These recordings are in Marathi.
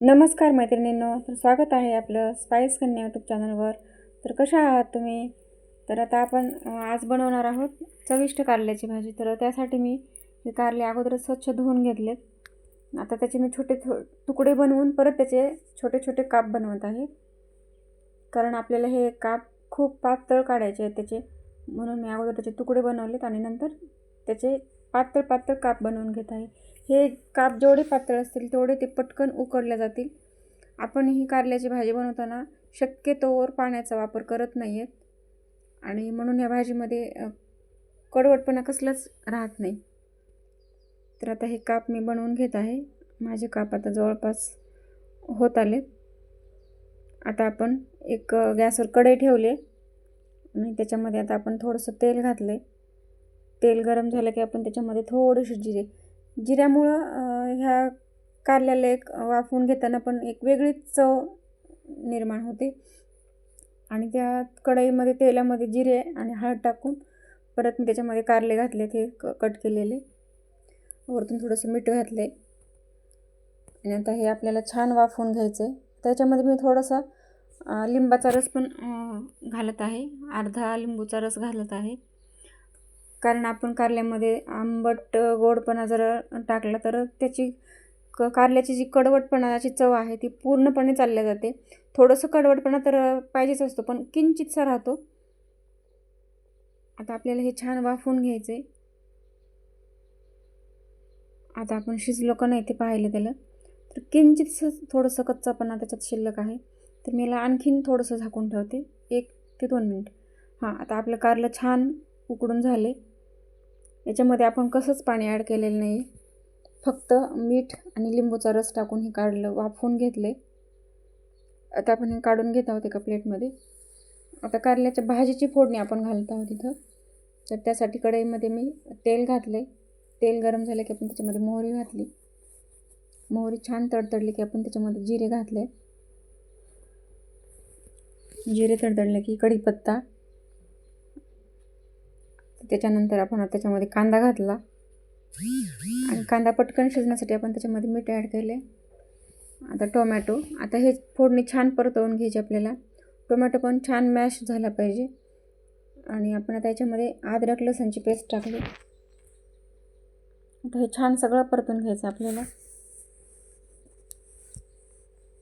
नमस्कार मैत्रिणींनो तर स्वागत आहे आपलं स्पाईस कन्या यूट्यूब चॅनलवर तर कशा आहात तुम्ही? तर आता आपण आज बनवणार आहोत चविष्ट कारल्याची भाजी. तर त्यासाठी मी हे कारले अगोदरच स्वच्छ धुवून घेतलेत. आता त्याचे मी छोटे थो तुकडे बनवून परत त्याचे छोटे छोटे काप बनवत आहे. कारण आपल्याला हे काप खूप पातळ काढायचे आहेत त्याचे. म्हणून मी अगोदर त्याचे तुकडे बनवलेत आणि नंतर त्याचे पातळ पातळ काप बनवून घेत आहे. हे काप जेवढे पातळ असतील तेवढे ते पटकन उकडले जातील. आपण ही कारल्याची भाजी बनवताना शक्यतोवर पाण्याचा वापर करत नाही आहेत आणि म्हणून या भाजीमध्ये कडवटपणा कसलाच राहत नाही. तर आता हे काप मी बनवून घेत आहे. माझे काप आता जवळपास होत आले आता आपण एक गॅसवर कढई ठेवले आणि त्याच्यामध्ये आता आपण थोडंसं तेल घातलं आहे तेल गरम झालं की आपण त्याच्यामध्ये थोडेसे जिरे जिऱ्यामुळं ह्या कारल्याला एक वाफवून घेताना पण एक वेगळीच चव निर्माण होते. आणि त्या कढईमध्ये तेलामध्ये जिरे आणि हळद टाकून परत मी त्याच्यामध्ये कारले घातले ते क कट केलेले. वरतून थोडंसं मीठ घातले. आणि आता हे आपल्याला छान वाफवून घ्यायचं आहे त्याच्यामध्ये मी थोडासा लिंबाचा रस पण घालत आहे. अर्धा लिंबूचा रस घालत आहे. कारण आपण कारल्यामध्ये आंबट गोडपणा जर टाकला तर त्याची क कारल्याची जी कडवटपणाची चव आहे ती पूर्णपणे चालल्या जाते. थोडंसं कडवटपणा तर पाहिजेच असतो पण किंचितसा राहतो. आता आपल्याला हे छान वाफवून घ्यायचं आहे आता आपण शिजलो का नाही ते पाहिलं त्याला. तर किंचितसं थोडंसं कच्चापणा त्याच्यात शिल्लक आहे. तर मी याला आणखीन थोडंसं झाकून ठेवते. एक ते दोन मिनिट. हां आता आपलं कारलं छान उकडून झाले. याच्यामध्ये आपण कसंच पाणी ॲड केलेलं नाही फक्त मीठ आणि लिंबूचा रस टाकून हे काढलं वाफवून घेतले आता आपण हे काढून घेत आहोत एका प्लेटमध्ये. आता कारल्याच्या भाजीची फोडणी आपण घालत आहोत तिथं तर त्यासाठी कढईमध्ये मी तेल घातले तेल गरम झालं की आपण त्याच्यामध्ये मोहरी घातली. मोहरी छान तडतडली की आपण त्याच्यामध्ये जिरे घातले. जिरे तडतडले की कढीपत्ता. त्याच्यानंतर आपण आता त्याच्यामध्ये कांदा घातला. आणि कांदा पटकन शिजण्यासाठी आपण त्याच्यामध्ये मीठ ॲड केले. आता टोमॅटो. आता हे फोडणी छान परतवून घ्यायची आपल्याला. टोमॅटो पण छान मॅश झाला पाहिजे. आणि आपण आता याच्यामध्ये अद्रक लसणची पेस्ट टाकली. आता हे छान सगळं परतून घ्यायचं आपल्याला.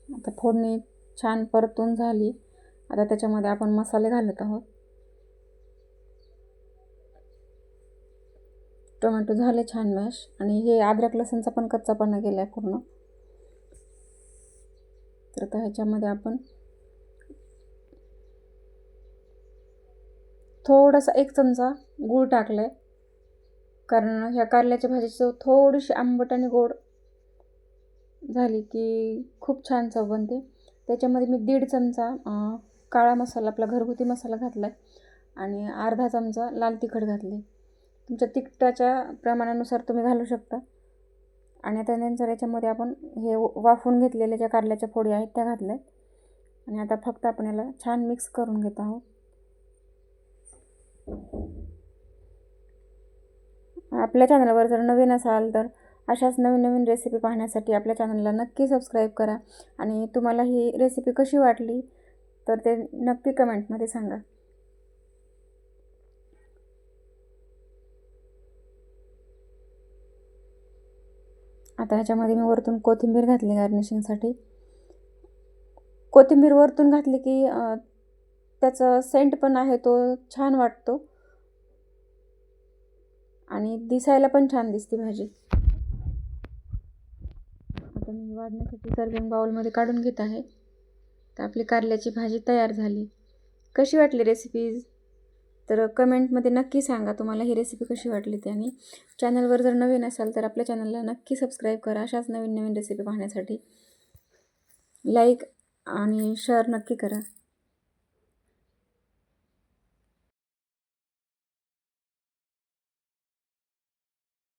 आता फोडणी छान परतून झाली. आता त्याच्यामध्ये आपण मसाले घालत आहोत. टोमॅटो झाले छान मॅश आणि हे अद्रक लसणचा पण कच्चापणा गेला आहे पूर्ण. तर आता ह्याच्यामध्ये आपण थोडासा एक चमचा गूळ टाकला आहे कारण ह्या कारल्याच्या भाजीची चव थोडीशी आंबट आणि गोड झाली की खूप छान चव बनते. त्याच्यामध्ये मी दीड चमचा काळा मसाला आपला घरगुती मसाला घातला आहे आणि अर्धा चमचा लाल तिखट घातले तुमच्या तिखटाच्या प्रमाणानुसार तुम्ही घालू शकता. आणि आता नंतर याच्यामध्ये आपण हे वाफून घेतलेल्या ज्या कारल्याच्या फोडी आहेत त्या घातल्या आणि आता फक्त आपण याला छान मिक्स करून घेत आहोत. आपल्या चॅनलवर जर नवीन असाल तर अशाच नवीन नवीन रेसिपी पाहण्यासाठी आपल्या चॅनलला नक्की सबस्क्राईब करा. आणि तुम्हाला ही रेसिपी कशी वाटली तर ते नक्की कमेंटमध्ये सांगा. आता ह्याच्यामध्ये मी वरतून कोथिंबीर घातली गार्निशिंगसाठी कोथिंबीर वरतून घातली की त्याचं त्याचा सेंट पण आहे तो छान वाटतो. आणि दिसायला पण छान दिसते भाजी. आता मी वाढण्यासाठी सर्विंग बाउलमध्ये काढून घेत आहे. तर आपली कारल्याची भाजी तयार झाली. कशी वाटली रेसिपीज तर कमेंटमध्ये नक्की सांगा तुम्हाला ही रेसिपी कशी वाटली ती. आणि चॅनलवर जर नवीन असाल तर आपल्या चॅनलला नक्की सबस्क्राईब करा अशाच नवीन नवीन रेसिपी पाहण्यासाठी. लाईक आणि शेअर नक्की करा.